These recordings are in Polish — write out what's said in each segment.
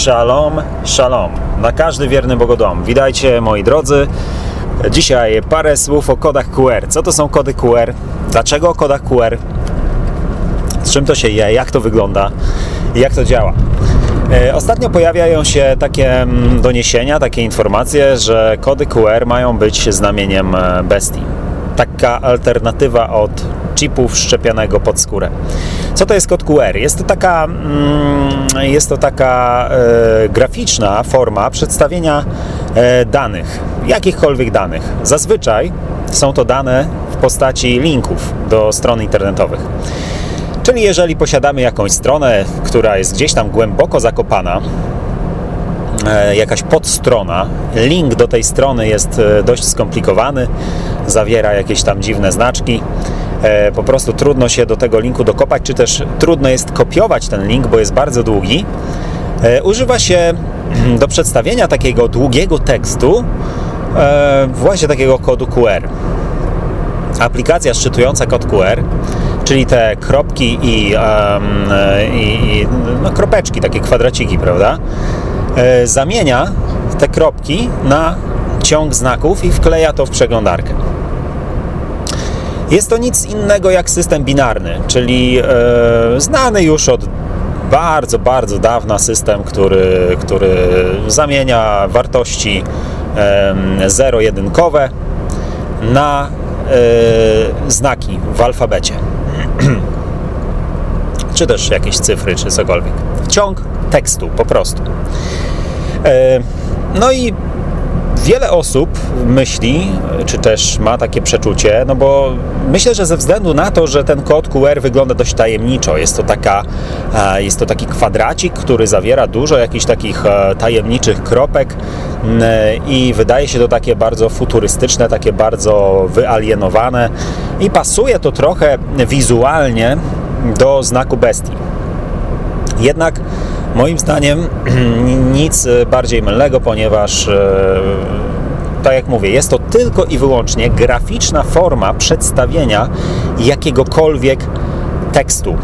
Shalom, shalom. Na każdy wierny Bogodom. Witajcie moi drodzy. Dzisiaj parę słów o kodach QR. Co to są kody QR? Dlaczego o kodach QR? Z czym to się je? Jak to wygląda? Jak to działa? E, Ostatnio pojawiają się takie mm, doniesienia, takie informacje, że kody QR mają być znamieniem e, bestii. Taka alternatywa od chipu wszczepionego pod skórę. Co to jest kod QR? Jest to taka, mm, jest to taka e, graficzna forma przedstawienia e, danych, jakichkolwiek danych. Zazwyczaj są to dane w postaci linków do stron internetowych. Czyli jeżeli posiadamy jakąś stronę, która jest gdzieś tam głęboko zakopana, e, jakaś podstrona, link do tej strony jest dość skomplikowany, zawiera jakieś tam dziwne znaczki, po prostu trudno się do tego linku dokopać, czy też trudno jest kopiować ten link, bo jest bardzo długi, e, używa się do przedstawienia takiego długiego tekstu e, właśnie takiego kodu QR aplikacja szczytująca kod QR, czyli te kropki i, e, i, no, kropeczki, takie kwadraciki, prawda? E, zamienia te kropki na ciąg znaków i wkleja to w przeglądarkę. Jest to nic innego jak system binarny, czyli e, znany już od bardzo, bardzo dawna system, który, który zamienia wartości em, zero-jedynkowe na e, znaki w alfabecie. czy też jakieś cyfry, czy cokolwiek. Ciąg tekstu po prostu. E, no i wiele osób myśli, czy też ma takie przeczucie, no bo myślę, że ze względu na to, że ten kod QR wygląda dość tajemniczo, jest to, taka, e, jest to taki kwadracik, który zawiera dużo jakichś takich e, tajemniczych kropek i wydaje się to takie bardzo futurystyczne, takie bardzo wyalienowane i pasuje to trochę wizualnie do znaku bestii. Jednak moim zdaniem nic bardziej mylnego, ponieważ e, tak jak mówię, jest to tylko i wyłącznie graficzna forma przedstawienia jakiegokolwiek tekstu.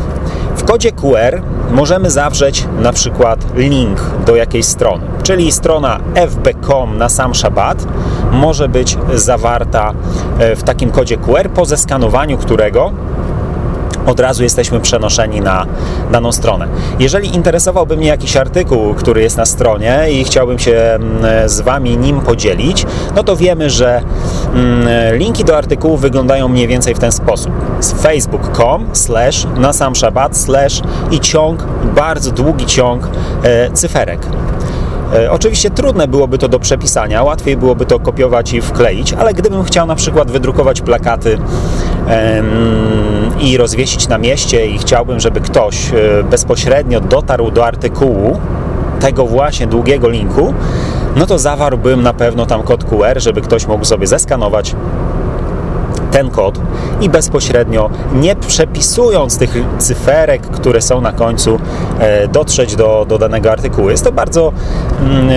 W kodzie QR możemy zawrzeć na przykład link do jakiejś strony, czyli strona fb.com na sam szabat może być zawarta e, w takim kodzie QR, po zeskanowaniu którego od razu jesteśmy przenoszeni na daną stronę. Jeżeli interesowałby mnie jakiś artykuł, który jest na stronie i chciałbym się mm, z Wami nim podzielić, no to wiemy, że mm, linki do artykułów wyglądają mniej więcej w ten sposób. Z facebook.com slash na sam szabat slash i ciąg, bardzo długi ciąg e, cyferek. E, Oczywiście trudne byłoby to do przepisania, łatwiej byłoby to kopiować i wkleić, ale gdybym chciał na przykład wydrukować plakaty i rozwiesić na mieście i chciałbym, żeby ktoś e, bezpośrednio dotarł do artykułu tego właśnie długiego linku, no to zawarłbym na pewno tam kod QR, żeby ktoś mógł sobie zeskanować ten kod i bezpośrednio, nie przepisując tych cyferek, które są na końcu, e, dotrzeć do, do danego artykułu. Jest to bardzo mm,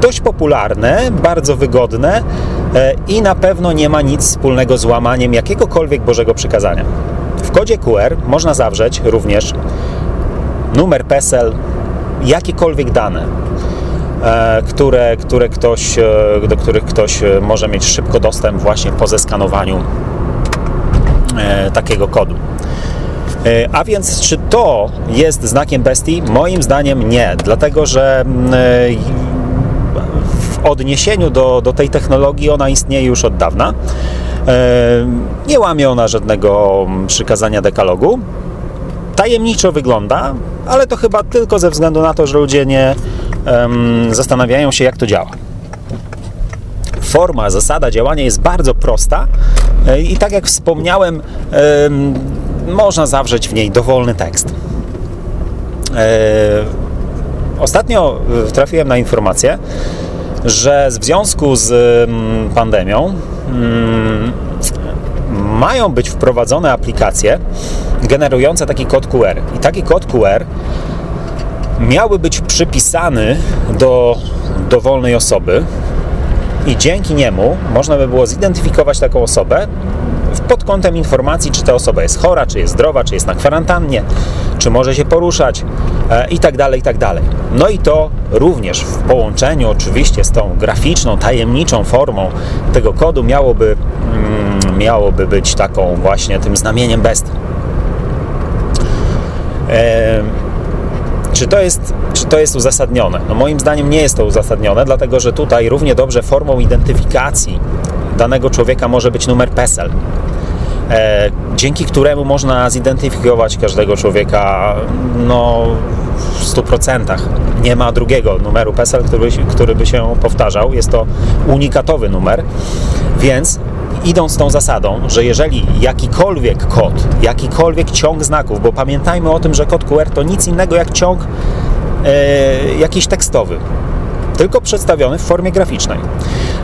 dość popularne, bardzo wygodne i na pewno nie ma nic wspólnego z łamaniem jakiegokolwiek Bożego przykazania. W kodzie QR można zawrzeć również numer PESEL, jakiekolwiek dane e, które, które ktoś, e, do których ktoś e, może mieć szybko dostęp właśnie po zeskanowaniu e, takiego kodu. E, A więc, czy to jest znakiem bestii? Moim zdaniem nie, dlatego że mm, e, odniesieniu do, do tej technologii ona istnieje już od dawna. E, Nie łamie ona żadnego mm, przykazania dekalogu. Tajemniczo wygląda, ale to chyba tylko ze względu na to, że ludzie nie em, zastanawiają się, jak to działa. Forma, zasada działania jest bardzo prosta e, i tak jak wspomniałem, em, można zawrzeć w niej dowolny tekst. E, Ostatnio e, trafiłem na informację, że w związku z mm, pandemią mm, mają być wprowadzone aplikacje generujące taki kod QR. I taki kod QR miałby być przypisany do dowolnej osoby i dzięki niemu można by było zidentyfikować taką osobę pod kątem informacji, czy ta osoba jest chora, czy jest zdrowa, czy jest na kwarantannie, czy może się poruszać, i tak dalej, i tak dalej. No i to również w połączeniu oczywiście z tą graficzną, tajemniczą formą tego kodu miałoby, mm, miałoby być taką właśnie tym znamieniem bestii. E, czy to, jest, czy to jest uzasadnione? No moim zdaniem nie jest to uzasadnione, dlatego że tutaj równie dobrze formą identyfikacji danego człowieka może być numer PESEL, e, dzięki któremu można zidentyfikować każdego człowieka no, w 100%. Nie ma drugiego numeru PESEL, który, który by się powtarzał. Jest to unikatowy numer, więc idąc tą zasadą, że jeżeli jakikolwiek kod, jakikolwiek ciąg znaków, bo pamiętajmy o tym, że kod QR to nic innego jak ciąg e, jakiś tekstowy, tylko przedstawiony w formie graficznej.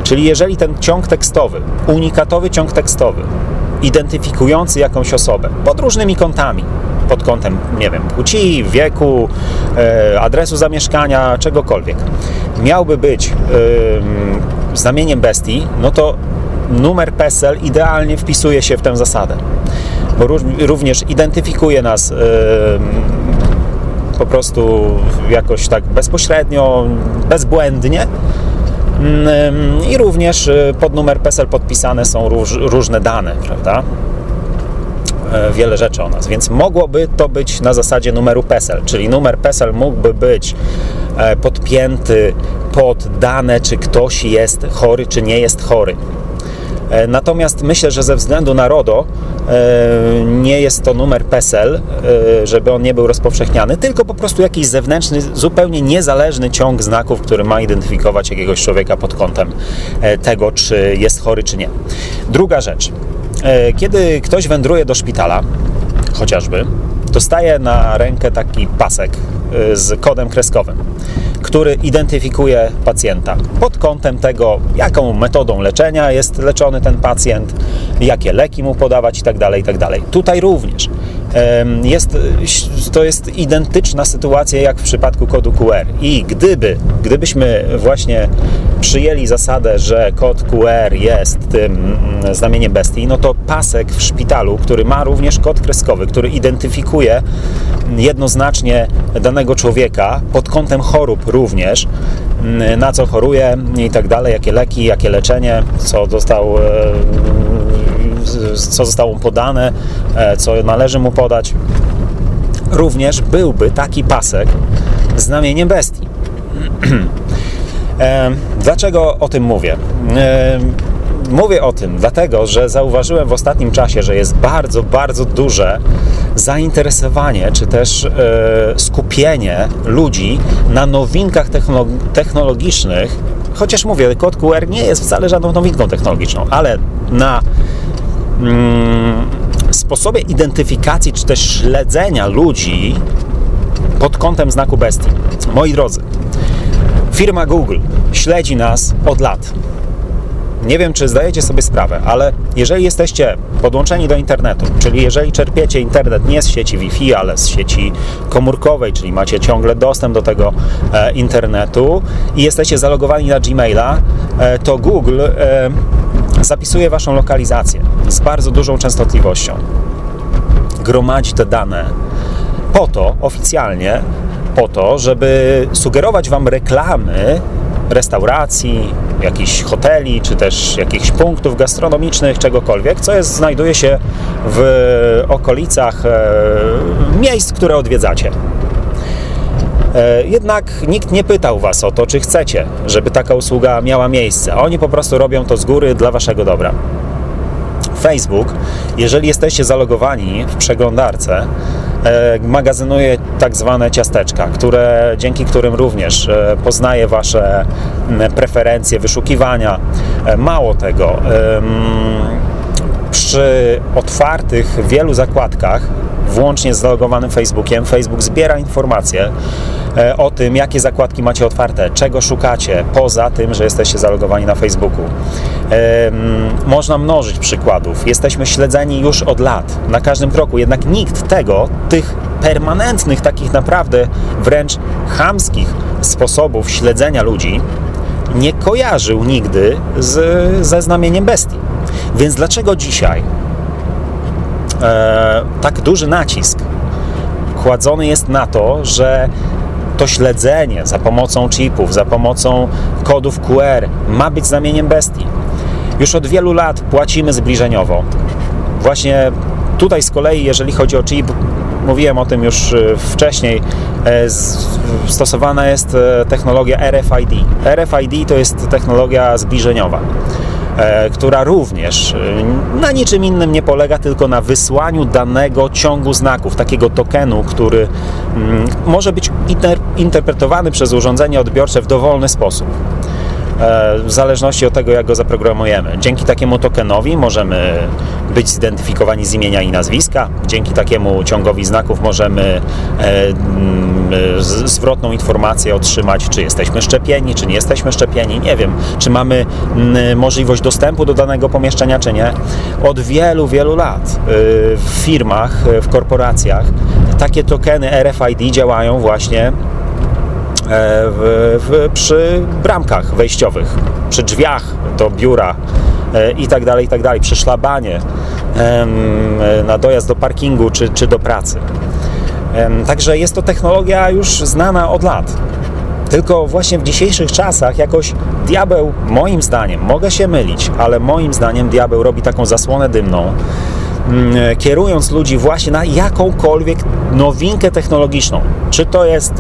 Czyli jeżeli ten ciąg tekstowy, unikatowy ciąg tekstowy, identyfikujący jakąś osobę pod różnymi kątami, pod kątem, nie wiem, płci, wieku, e, adresu zamieszkania, czegokolwiek, miałby być znamieniem bestii, no to numer PESEL idealnie wpisuje się w tę zasadę, bo również identyfikuje nas po prostu jakoś tak bezpośrednio, bezbłędnie. I również y, pod numer PESEL podpisane są róż, różne dane, prawda? E, wiele rzeczy o nas, więc mogłoby to być na zasadzie numeru PESEL, czyli numer PESEL mógłby być e, podpięty pod dane, czy ktoś jest chory, czy nie jest chory. E, natomiast myślę, że ze względu na RODO e, nie jest to numer PESEL, e, żeby on nie był rozpowszechniany, tylko po prostu jakiś zewnętrzny, zupełnie niezależny ciąg znaków, który ma identyfikować jakiegoś człowieka pod kątem tego, czy jest chory, czy nie. Druga rzecz. Kiedy ktoś wędruje do szpitala, chociażby, dostaje na rękę taki pasek z kodem kreskowym który identyfikuje pacjenta pod kątem tego, jaką metodą leczenia jest leczony ten pacjent, jakie leki mu podawać itd. Tak itd. Tak Tutaj również jest, to jest identyczna sytuacja jak w przypadku kodu QR. I gdyby, gdybyśmy właśnie przyjęli zasadę, że kod QR jest tym mm, znamieniem bestii, no to pasek w szpitalu, który ma również kod kreskowy, który identyfikuje jednoznacznie danego człowieka pod kątem chorób również, mm, na co choruje i tak dalej, jakie leki, jakie leczenie, co dostał e, co zostało mu podane, e, co należy mu podać. Również byłby taki pasek znamieniem bestii. E, dlaczego o tym mówię? E, mówię o tym dlatego, że zauważyłem w ostatnim czasie, że jest bardzo, bardzo duże zainteresowanie, czy też skupienie ludzi na nowinkach technologicznych, chociaż mówię, kod QR nie jest wcale żadną nowinką technologiczną, ale na Mm, sposobie identyfikacji czy też śledzenia ludzi pod kątem znaku bestii. Moi drodzy, firma Google śledzi nas od lat. Nie wiem, czy zdajecie sobie sprawę, ale jeżeli jesteście podłączeni do internetu, czyli jeżeli czerpiecie internet nie z sieci Wi-Fi, ale z sieci komórkowej, czyli macie ciągle dostęp do tego e, internetu i jesteście zalogowani na Gmaila, e, to Google e, zapisuje Waszą lokalizację z bardzo dużą częstotliwością. Gromadzi te dane po to, oficjalnie, po to, żeby sugerować Wam reklamy restauracji, jakichś hoteli, czy też jakichś punktów gastronomicznych, czegokolwiek, co jest, znajduje się w okolicach e, miejsc, które odwiedzacie. E, jednak nikt nie pytał Was o to, czy chcecie, żeby taka usługa miała miejsce. Oni po prostu robią to z góry dla Waszego dobra. Facebook, jeżeli jesteście zalogowani w przeglądarce, magazynuje tak zwane ciasteczka, które, dzięki którym również e, poznaje Wasze preferencje wyszukiwania. Mało tego, przy otwartych wielu zakładkach, włącznie z zalogowanym Facebookiem, Facebook zbiera informacje E, o tym, jakie zakładki macie otwarte, czego szukacie, poza tym, że jesteście zalogowani na Facebooku. Można mnożyć przykładów. Jesteśmy śledzeni już od lat, na każdym kroku, jednak nikt tego, tych permanentnych, takich naprawdę wręcz chamskich sposobów śledzenia ludzi nie kojarzył nigdy z, ze znamieniem bestii. Więc dlaczego dzisiaj e, tak duży nacisk kładzony jest na to, że to śledzenie za pomocą chipów, za pomocą kodów QR ma być znamieniem bestii. Już od wielu lat płacimy zbliżeniowo. Właśnie tutaj z kolei, jeżeli chodzi o chip, mówiłem o tym już e, wcześniej, e, stosowana jest e, technologia RFID. RFID to jest technologia zbliżeniowa która również na niczym innym nie polega, tylko na wysłaniu danego ciągu znaków, takiego tokenu, który mm, może być interpretowany przez urządzenie odbiorcze w dowolny sposób. E, w zależności od tego, jak go zaprogramujemy. Dzięki takiemu tokenowi możemy być zidentyfikowani z imienia i nazwiska. Dzięki takiemu ciągowi znaków możemy e, mm, zwrotną informację otrzymać, czy jesteśmy szczepieni, czy nie jesteśmy szczepieni. Nie wiem, czy mamy mm, możliwość dostępu do danego pomieszczenia, czy nie. Od wielu, wielu lat e, w firmach, w korporacjach takie tokeny RFID działają właśnie w, w, przy bramkach wejściowych, przy drzwiach do biura e, i tak dalej, i tak dalej, przy szlabanie na dojazd do parkingu czy, czy do pracy. Także jest to technologia już znana od lat. Tylko właśnie w dzisiejszych czasach jakoś diabeł, moim zdaniem, mogę się mylić, ale moim zdaniem diabeł robi taką zasłonę dymną, mm, kierując ludzi właśnie na jakąkolwiek nowinkę technologiczną. Czy to jest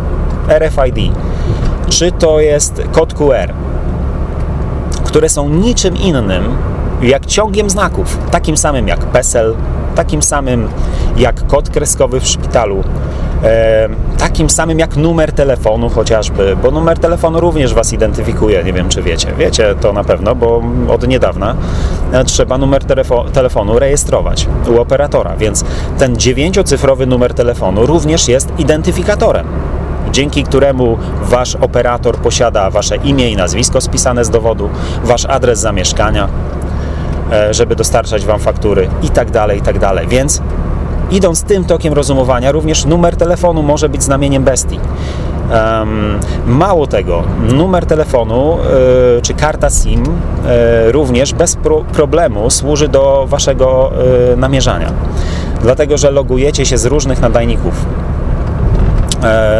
RFID, czy to jest kod QR, które są niczym innym jak ciągiem znaków, takim samym jak PESEL, takim samym jak kod kreskowy w szpitalu, takim samym jak numer telefonu chociażby, bo numer telefonu również Was identyfikuje, nie wiem czy wiecie. Wiecie to na pewno, bo od niedawna e, trzeba numer telefonu rejestrować u operatora, więc ten dziewięciocyfrowy numer telefonu również jest identyfikatorem dzięki któremu wasz operator posiada wasze imię i nazwisko spisane z dowodu, wasz adres zamieszkania, e, żeby dostarczać wam faktury i tak dalej, i tak dalej. Więc idąc tym tokiem rozumowania, również numer telefonu może być znamieniem bestii. Um, mało tego, numer telefonu y, czy karta SIM y, również bez pro problemu służy do waszego y, namierzania, dlatego że logujecie się z różnych nadajników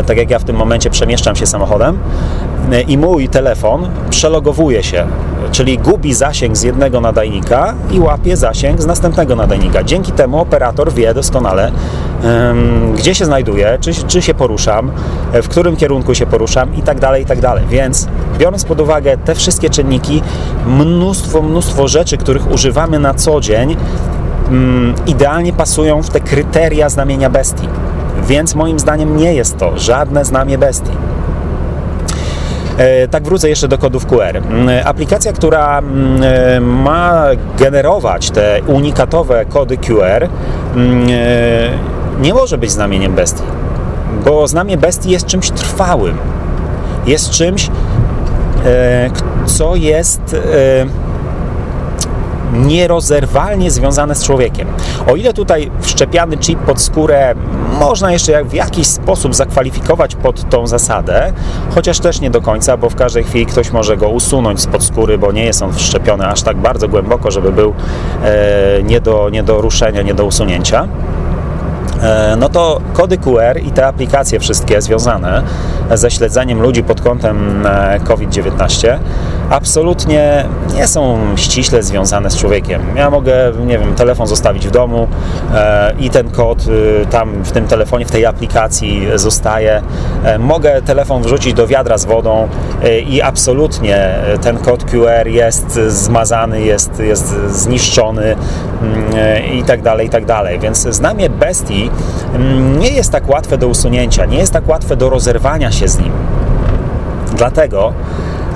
tak jak ja w tym momencie przemieszczam się samochodem e, i mój telefon przelogowuje się, czyli gubi zasięg z jednego nadajnika i łapie zasięg z następnego nadajnika. Dzięki temu operator wie doskonale, gdzie się znajduję, czy, czy się poruszam, w którym kierunku się poruszam i tak dalej, i tak dalej. Więc biorąc pod uwagę te wszystkie czynniki, mnóstwo, mnóstwo rzeczy, których używamy na co dzień, mm, idealnie pasują w te kryteria znamienia bestii. Więc moim zdaniem nie jest to żadne znamie bestii. E, tak wrócę jeszcze do kodów QR. Mm, aplikacja, która mm, e, ma generować te unikatowe kody QR, mm, e, nie może być znamieniem bestii, bo znamie bestii jest czymś trwałym. Jest czymś, co jest nierozerwalnie związane z człowiekiem. O ile tutaj wszczepiany chip pod skórę można jeszcze w jakiś sposób zakwalifikować pod tą zasadę, chociaż też nie do końca, bo w każdej chwili ktoś może go usunąć spod skóry, bo nie jest on wszczepiony aż tak bardzo głęboko, żeby był e, nie, do, nie do ruszenia, nie do usunięcia. E, no to kody QR i te aplikacje wszystkie związane ze śledzeniem ludzi pod kątem e, COVID-19 absolutnie nie są ściśle związane z człowiekiem. Ja mogę, nie wiem, telefon zostawić w domu e, i ten kod tam w tym telefonie, w tej aplikacji zostaje. Mogę telefon wrzucić do wiadra z wodą i absolutnie ten kod QR jest zmazany, jest, jest zniszczony mm, i tak dalej, i tak dalej. Więc znamie bestii Mm, nie jest tak łatwe do usunięcia, nie jest tak łatwe do rozerwania się z nim. Dlatego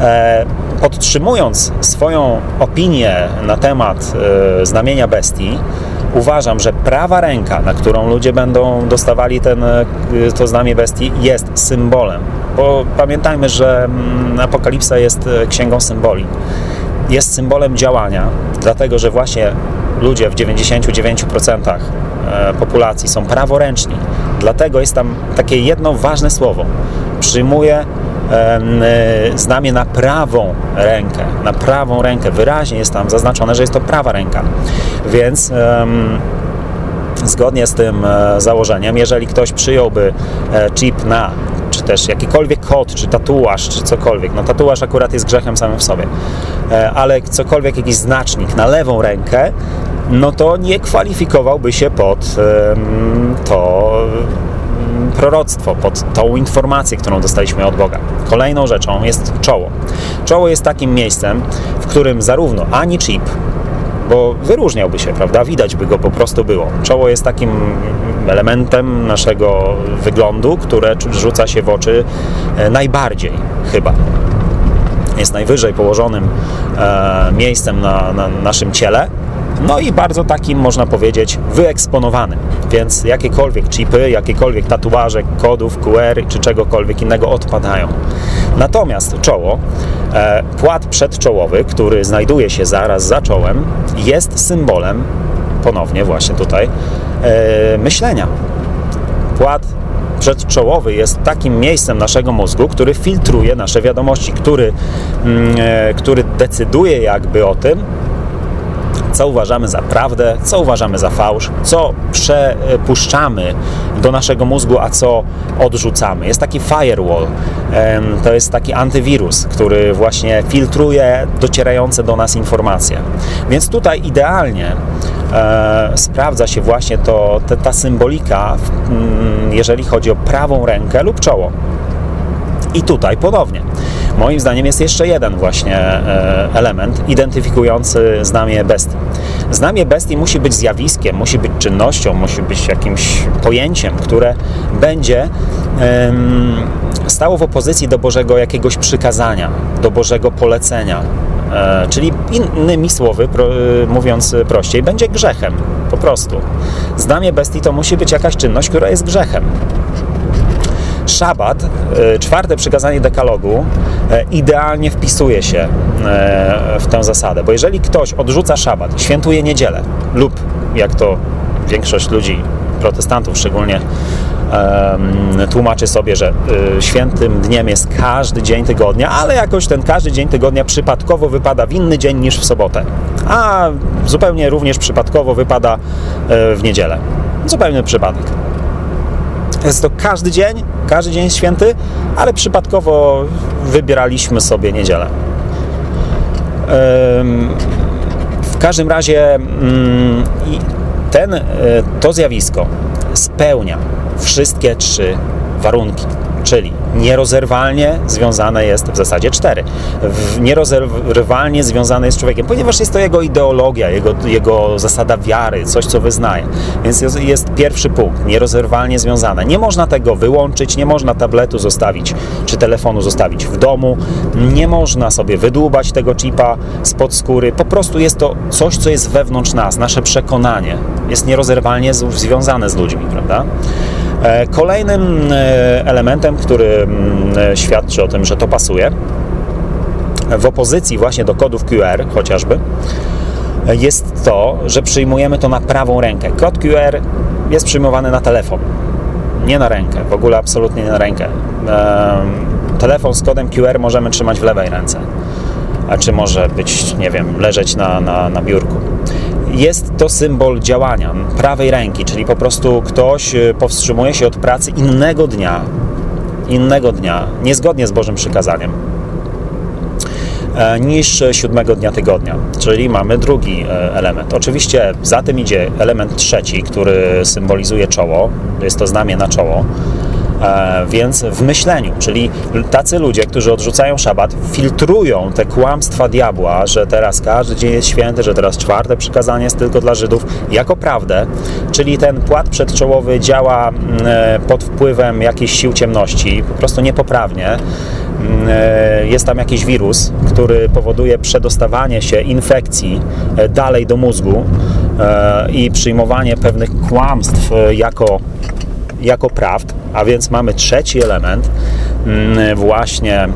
e, podtrzymując swoją opinię na temat e, znamienia bestii, uważam, że prawa ręka, na którą ludzie będą dostawali ten, e, to znamie bestii, jest symbolem. Bo pamiętajmy, że mm, Apokalipsa jest księgą symboli. Jest symbolem działania, dlatego że właśnie ludzie w 99% E, populacji są praworęczni. Dlatego jest tam takie jedno ważne słowo. Przyjmuje e, znamie na prawą rękę, na prawą rękę. Wyraźnie jest tam zaznaczone, że jest to prawa ręka. Więc zgodnie z tym e, założeniem, jeżeli ktoś przyjąłby e, chip na czy też jakikolwiek kod, czy tatuaż, czy cokolwiek. No tatuaż akurat jest grzechem samym w sobie, ale cokolwiek, jakiś znacznik na lewą rękę, no to nie kwalifikowałby się pod to proroctwo, pod tą informację, którą dostaliśmy od Boga. Kolejną rzeczą jest czoło. Czoło jest takim miejscem, w którym zarówno ani chip, bo wyróżniałby się, prawda? Widać by go po prostu było. Czoło jest takim elementem naszego wyglądu, które rzuca się w oczy e, najbardziej chyba. Jest najwyżej położonym e, miejscem na, na naszym ciele, no i bardzo takim, można powiedzieć, wyeksponowanym. Więc jakiekolwiek chipy, jakiekolwiek tatuaże, kodów, QR czy czegokolwiek innego odpadają. Natomiast czoło, e, płat przedczołowy, który znajduje się zaraz za czołem, jest symbolem, ponownie właśnie tutaj, e, myślenia. Płat przedczołowy jest takim miejscem naszego mózgu, który filtruje nasze wiadomości, który, mm, e, który decyduje jakby o tym, co uważamy za prawdę, co uważamy za fałsz, co przepuszczamy do naszego mózgu, a co odrzucamy. Jest taki firewall, to jest taki antywirus, który właśnie filtruje docierające do nas informacje. Więc tutaj idealnie e, sprawdza się właśnie to, ta symbolika, mm, jeżeli chodzi o prawą rękę lub czoło. I tutaj ponownie. Moim zdaniem jest jeszcze jeden właśnie e, element identyfikujący znamie bestii. Znamie bestii musi być zjawiskiem, musi być czynnością, musi być jakimś pojęciem, które będzie stało w opozycji do Bożego jakiegoś przykazania, do Bożego polecenia. E, czyli innymi słowy, e, mówiąc prościej, będzie grzechem po prostu. Znamie bestii to musi być jakaś czynność, która jest grzechem szabat, e, czwarte przykazanie dekalogu, e, idealnie wpisuje się e, w tę zasadę. Bo jeżeli ktoś odrzuca szabat, świętuje niedzielę lub jak to większość ludzi, protestantów szczególnie, tłumaczy sobie, że świętym dniem jest każdy dzień tygodnia, ale jakoś ten każdy dzień tygodnia przypadkowo wypada w inny dzień niż w sobotę, a zupełnie również przypadkowo wypada w niedzielę. Zupełny przypadek. Jest to każdy dzień, każdy dzień święty, ale przypadkowo wybieraliśmy sobie niedzielę. W każdym razie mm, ten, e, to zjawisko spełnia wszystkie trzy warunki czyli nierozerwalnie związane jest w zasadzie cztery. Nierozerwalnie związane jest z człowiekiem, ponieważ jest to jego ideologia, jego, jego zasada wiary, coś co wyznaje. Więc jest, jest pierwszy punkt, nierozerwalnie związane. Nie można tego wyłączyć, nie można tabletu zostawić, czy telefonu zostawić w domu, nie można sobie wydłubać tego chipa spod skóry. Po prostu jest to coś, co jest wewnątrz nas, nasze przekonanie. Jest nierozerwalnie związane z ludźmi, prawda? E, kolejnym e, elementem, który mm, świadczy o tym, że to pasuje, w opozycji właśnie do kodów QR chociażby, jest to, że przyjmujemy to na prawą rękę. Kod QR jest przyjmowany na telefon, nie na rękę, w ogóle absolutnie nie na rękę. Telefon z kodem QR możemy trzymać w lewej ręce, a czy może być, nie wiem, leżeć na, na, na biurku jest to symbol działania prawej ręki, czyli po prostu ktoś y, powstrzymuje się od pracy innego dnia, innego dnia, niezgodnie z Bożym przykazaniem, e, niż siódmego dnia tygodnia, czyli mamy drugi e, element. Oczywiście za tym idzie element trzeci, który symbolizuje czoło, jest to znamie na czoło, więc w myśleniu, czyli tacy ludzie, którzy odrzucają szabat, filtrują te kłamstwa diabła, że teraz każdy dzień jest święty, że teraz czwarte przykazanie jest tylko dla Żydów, jako prawdę, czyli ten płat przedczołowy działa mm, e, pod wpływem jakiejś sił ciemności, po prostu niepoprawnie. Mm, e, jest tam jakiś wirus, który powoduje przedostawanie się infekcji dalej do mózgu i przyjmowanie pewnych kłamstw jako jako prawd, a więc mamy trzeci element, mm, właśnie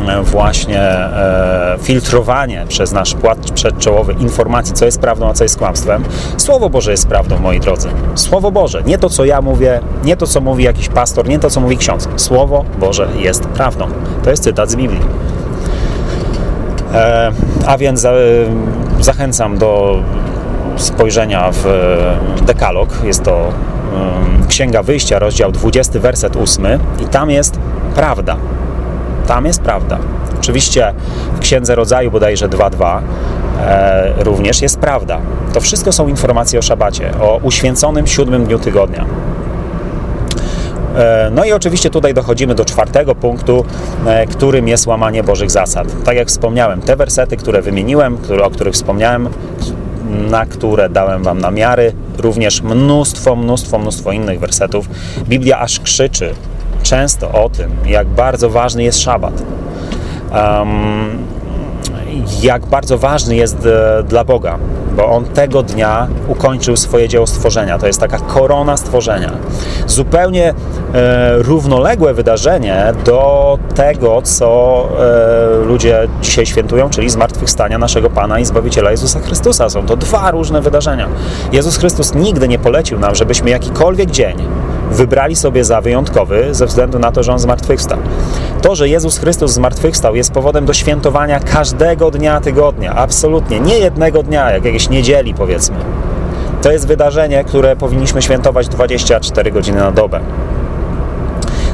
mm, właśnie e, filtrowanie przez nasz płat przedczołowy informacji, co jest prawdą, a co jest kłamstwem. Słowo Boże jest prawdą, moi drodzy. Słowo Boże, nie to, co ja mówię, nie to, co mówi jakiś pastor, nie to, co mówi ksiądz. Słowo Boże jest prawdą. To jest cytat z Biblii. E, a więc za, zachęcam do spojrzenia w dekalog. Jest to Księga Wyjścia, rozdział 20, werset 8 i tam jest prawda. Tam jest prawda. Oczywiście w Księdze Rodzaju bodajże 2.2 e, również jest prawda. To wszystko są informacje o szabacie, o uświęconym siódmym dniu tygodnia. E, no i oczywiście tutaj dochodzimy do czwartego punktu, e, którym jest łamanie Bożych zasad. Tak jak wspomniałem, te wersety, które wymieniłem, o których wspomniałem, na które dałem Wam namiary, również mnóstwo, mnóstwo, mnóstwo innych wersetów. Biblia aż krzyczy często o tym, jak bardzo ważny jest szabat. Um, jak bardzo ważny jest e, dla Boga, bo On tego dnia ukończył swoje dzieło stworzenia. To jest taka korona stworzenia. Zupełnie e, równoległe wydarzenie do tego, co e, ludzie dzisiaj świętują, czyli zmartwychwstania naszego Pana i Zbawiciela Jezusa Chrystusa. Są to dwa różne wydarzenia. Jezus Chrystus nigdy nie polecił nam, żebyśmy jakikolwiek dzień wybrali sobie za wyjątkowy ze względu na to, że On zmartwychwstał. To, że Jezus Chrystus zmartwychwstał jest powodem do świętowania każdego dnia tygodnia, absolutnie, nie jednego dnia, jak jakiejś niedzieli powiedzmy. To jest wydarzenie, które powinniśmy świętować 24 godziny na dobę.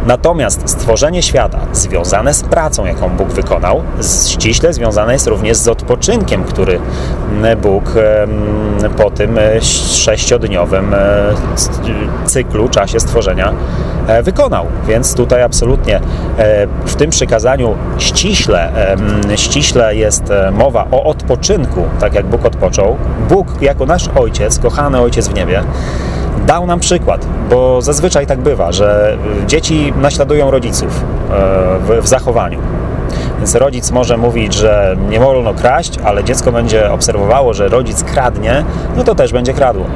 Natomiast stworzenie świata związane z pracą, jaką Bóg wykonał, ściśle związane jest również z odpoczynkiem, który Bóg po tym e, sześciodniowym e, cyklu, czasie stworzenia e, wykonał. Więc tutaj absolutnie w tym przykazaniu ściśle, ściśle jest mowa o odpoczynku, tak jak Bóg odpoczął. Bóg jako nasz Ojciec, kochany Ojciec w niebie, dał nam przykład, bo zazwyczaj tak bywa, że dzieci naśladują rodziców w, w zachowaniu. Więc rodzic może mówić, że nie wolno kraść, ale dziecko będzie obserwowało, że rodzic kradnie, no to też będzie kradło.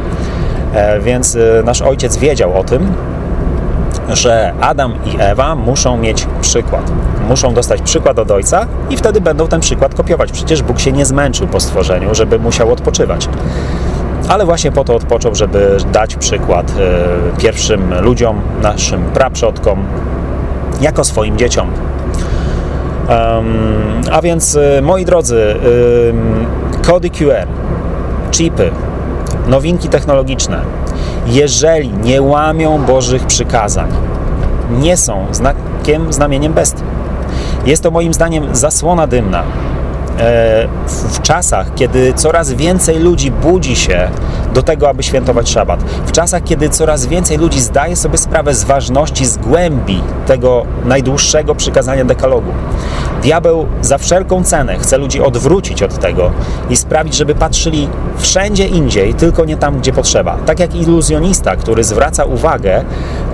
E, więc e, nasz ojciec wiedział o tym, że Adam i Ewa muszą mieć przykład. Muszą dostać przykład od ojca i wtedy będą ten przykład kopiować. Przecież Bóg się nie zmęczył po stworzeniu, żeby musiał odpoczywać. Ale właśnie po to odpoczął, żeby dać przykład e, pierwszym ludziom, naszym praprzodkom, jako swoim dzieciom. A więc, e, moi drodzy, kody QR, chipy, nowinki technologiczne, jeżeli nie łamią Bożych przykazań, nie są znakiem, znamieniem bestii. Jest to moim zdaniem zasłona dymna, w czasach, kiedy coraz więcej ludzi budzi się do tego, aby świętować szabat, w czasach, kiedy coraz więcej ludzi zdaje sobie sprawę z ważności, z głębi tego najdłuższego przykazania dekalogu. Diabeł za wszelką cenę chce ludzi odwrócić od tego i sprawić, żeby patrzyli wszędzie indziej, tylko nie tam, gdzie potrzeba. Tak jak iluzjonista, który zwraca uwagę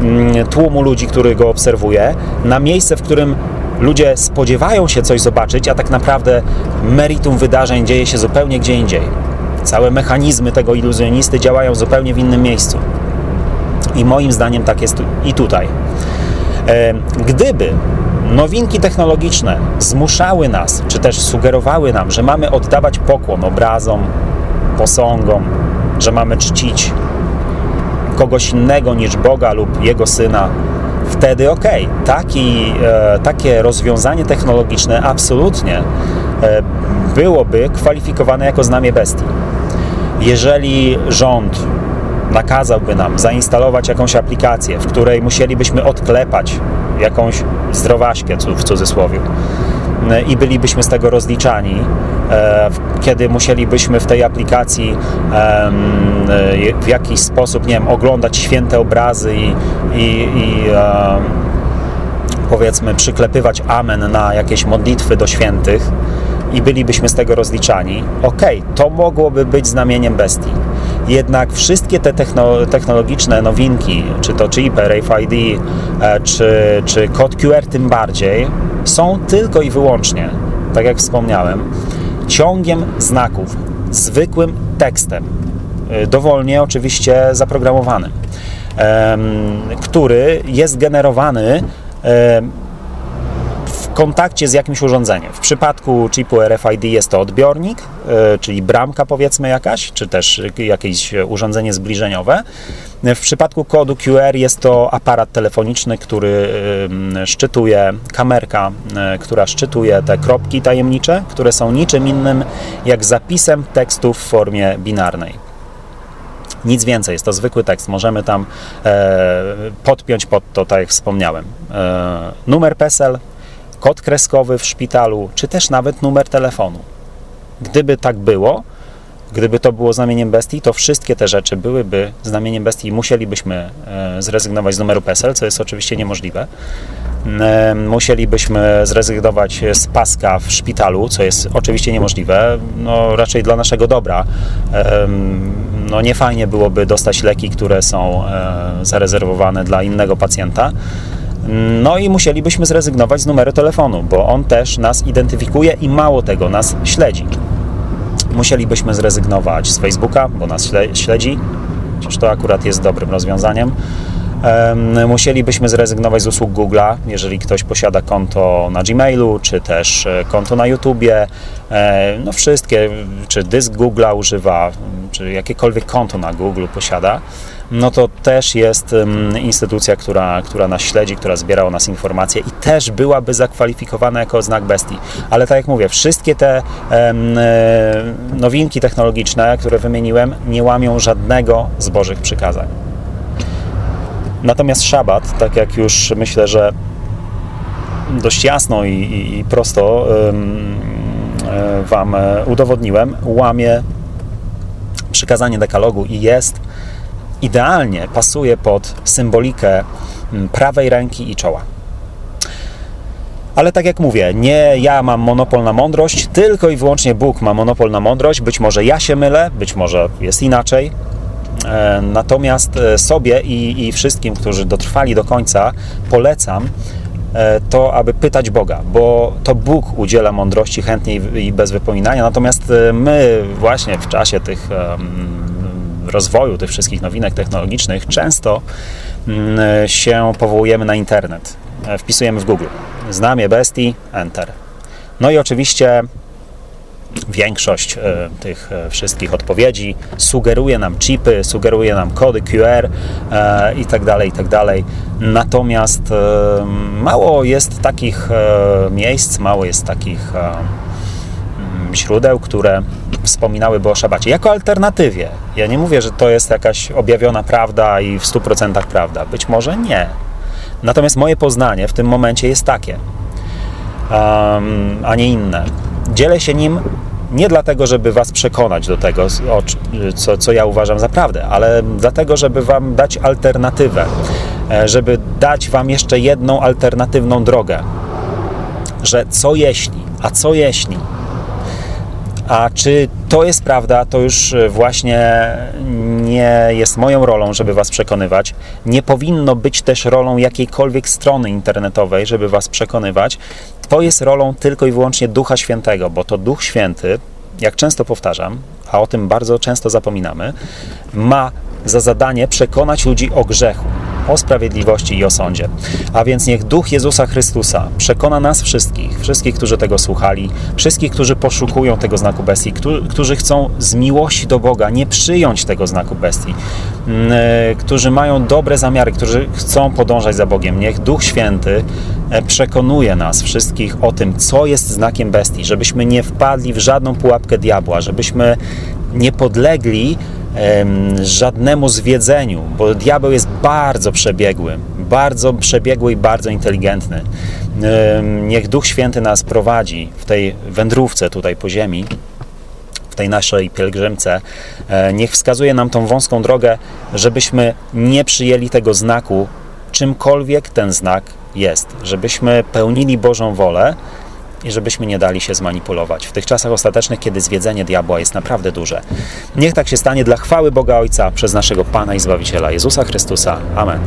mm, tłumu ludzi, który go obserwuje, na miejsce, w którym ludzie spodziewają się coś zobaczyć, a tak naprawdę meritum wydarzeń dzieje się zupełnie gdzie indziej. Całe mechanizmy tego iluzjonisty działają zupełnie w innym miejscu. I moim zdaniem tak jest i tutaj. Gdyby nowinki technologiczne zmuszały nas, czy też sugerowały nam, że mamy oddawać pokłon obrazom, posągom, że mamy czcić kogoś innego niż Boga lub Jego Syna, wtedy ok, taki, e, takie rozwiązanie technologiczne absolutnie e, byłoby kwalifikowane jako znamie bestii. Jeżeli rząd nakazałby nam zainstalować jakąś aplikację, w której musielibyśmy odklepać jakąś zdrowaśkę w cudzysłowie e, i bylibyśmy z tego rozliczani, kiedy musielibyśmy w tej aplikacji e, w jakiś sposób, nie wiem, oglądać święte obrazy i, i, i powiedzmy przyklepywać amen na jakieś modlitwy do świętych i bylibyśmy z tego rozliczani, ok, to mogłoby być znamieniem bestii. Jednak wszystkie te technologiczne nowinki, czy to chip, RFID, e, czy, czy kod QR tym bardziej, są tylko i wyłącznie, tak jak wspomniałem, ciągiem znaków, zwykłym tekstem, y, dowolnie oczywiście zaprogramowanym, który jest generowany kontakcie z jakimś urządzeniem. W przypadku chipu RFID jest to odbiornik, e, czyli bramka powiedzmy jakaś, czy też jakieś urządzenie zbliżeniowe. W przypadku kodu QR jest to aparat telefoniczny, który szczytuje, kamerka, e, która szczytuje te kropki tajemnicze, które są niczym innym jak zapisem tekstu w formie binarnej. Nic więcej, jest to zwykły tekst. Możemy tam e, podpiąć pod to, tak jak wspomniałem. E, numer PESEL, kod kreskowy w szpitalu, czy też nawet numer telefonu. Gdyby tak było, gdyby to było znamieniem bestii, to wszystkie te rzeczy byłyby znamieniem bestii i musielibyśmy e, zrezygnować z numeru PESEL, co jest oczywiście niemożliwe. E, Musielibyśmy zrezygnować z paska w szpitalu, co jest oczywiście niemożliwe, no raczej dla naszego dobra. E, No nie fajnie byłoby dostać leki, które są zarezerwowane dla innego pacjenta. No i musielibyśmy zrezygnować z numeru telefonu, bo on też nas identyfikuje i mało tego, nas śledzi. Musielibyśmy zrezygnować z Facebooka, bo nas śle- śledzi, chociaż to akurat jest dobrym rozwiązaniem. Em, Musielibyśmy zrezygnować z usług Google'a, jeżeli ktoś posiada konto na Gmailu, czy też e, konto na YouTubie, e, no wszystkie, czy dysk Google'a używa, czy jakiekolwiek konto na Google posiada, no to też jest instytucja, która, która nas śledzi, która zbiera o nas informacje i też byłaby zakwalifikowana jako znak bestii. Ale tak jak mówię, wszystkie te e, nowinki technologiczne, które wymieniłem, nie łamią żadnego z Bożych przykazań. Natomiast szabat, tak jak już myślę, że dość jasno i, i, i prosto e, Wam e, udowodniłem, łamie przykazanie dekalogu i jest idealnie, pasuje pod symbolikę mm, prawej ręki i czoła. Ale tak jak mówię, nie ja mam monopol na mądrość, tylko i wyłącznie Bóg ma monopol na mądrość. Być może ja się mylę, być może jest inaczej. E, Natomiast e, sobie i, i wszystkim, którzy dotrwali do końca, polecam e, to, aby pytać Boga, bo to Bóg udziela mądrości chętnie i- bez wypominania. Natomiast my właśnie w czasie tych em, rozwoju tych wszystkich nowinek technologicznych często mm, się powołujemy na internet. E, Wpisujemy w Google znamie bestii, enter. No i oczywiście większość e, tych e, wszystkich odpowiedzi sugeruje nam chipy, sugeruje nam kody QR i tak dalej, i tak dalej. Natomiast mało jest takich miejsc, mało jest takich źródeł, które wspominałyby o szabacie. Jako alternatywie. Ja nie mówię, że to jest jakaś objawiona prawda i w 100% prawda. Być może nie. Natomiast moje poznanie w tym momencie jest takie, um, a nie inne. Dzielę się nim nie dlatego, żeby Was przekonać do tego, co, co ja uważam za prawdę, ale dlatego, żeby Wam dać alternatywę, e, żeby dać Wam jeszcze jedną alternatywną drogę. Że co jeśli, a co jeśli, a czy to jest prawda, to już e, właśnie nie jest moją rolą, żeby Was przekonywać. Nie powinno być też rolą jakiejkolwiek strony internetowej, żeby Was przekonywać. To jest rolą tylko i wyłącznie Ducha Świętego, bo to Duch Święty, jak często powtarzam, a o tym bardzo często zapominamy, ma za zadanie przekonać ludzi o grzechu, o sprawiedliwości i o sądzie. A więc niech Duch Jezusa Chrystusa przekona nas wszystkich, wszystkich, którzy tego słuchali, wszystkich, którzy poszukują tego znaku bestii, którzy, chcą z miłości do Boga nie przyjąć tego znaku bestii, mm, e, którzy mają dobre zamiary, którzy chcą podążać za Bogiem. Niech Duch Święty e, przekonuje nas wszystkich o tym, co jest znakiem bestii, żebyśmy nie wpadli w żadną pułapkę diabła, żebyśmy nie podlegli żadnemu zwiedzeniu, bo diabeł jest bardzo przebiegły, bardzo przebiegły i bardzo inteligentny. Niech Duch Święty nas prowadzi w tej wędrówce tutaj po ziemi, w tej naszej pielgrzymce. E, Niech wskazuje nam tą wąską drogę, żebyśmy nie przyjęli tego znaku, czymkolwiek ten znak jest, żebyśmy pełnili Bożą wolę i żebyśmy nie dali się zmanipulować w tych czasach ostatecznych, kiedy zwiedzenie diabła jest naprawdę duże. Niech tak się stanie dla chwały Boga Ojca przez naszego Pana i Zbawiciela Jezusa Chrystusa. Amen.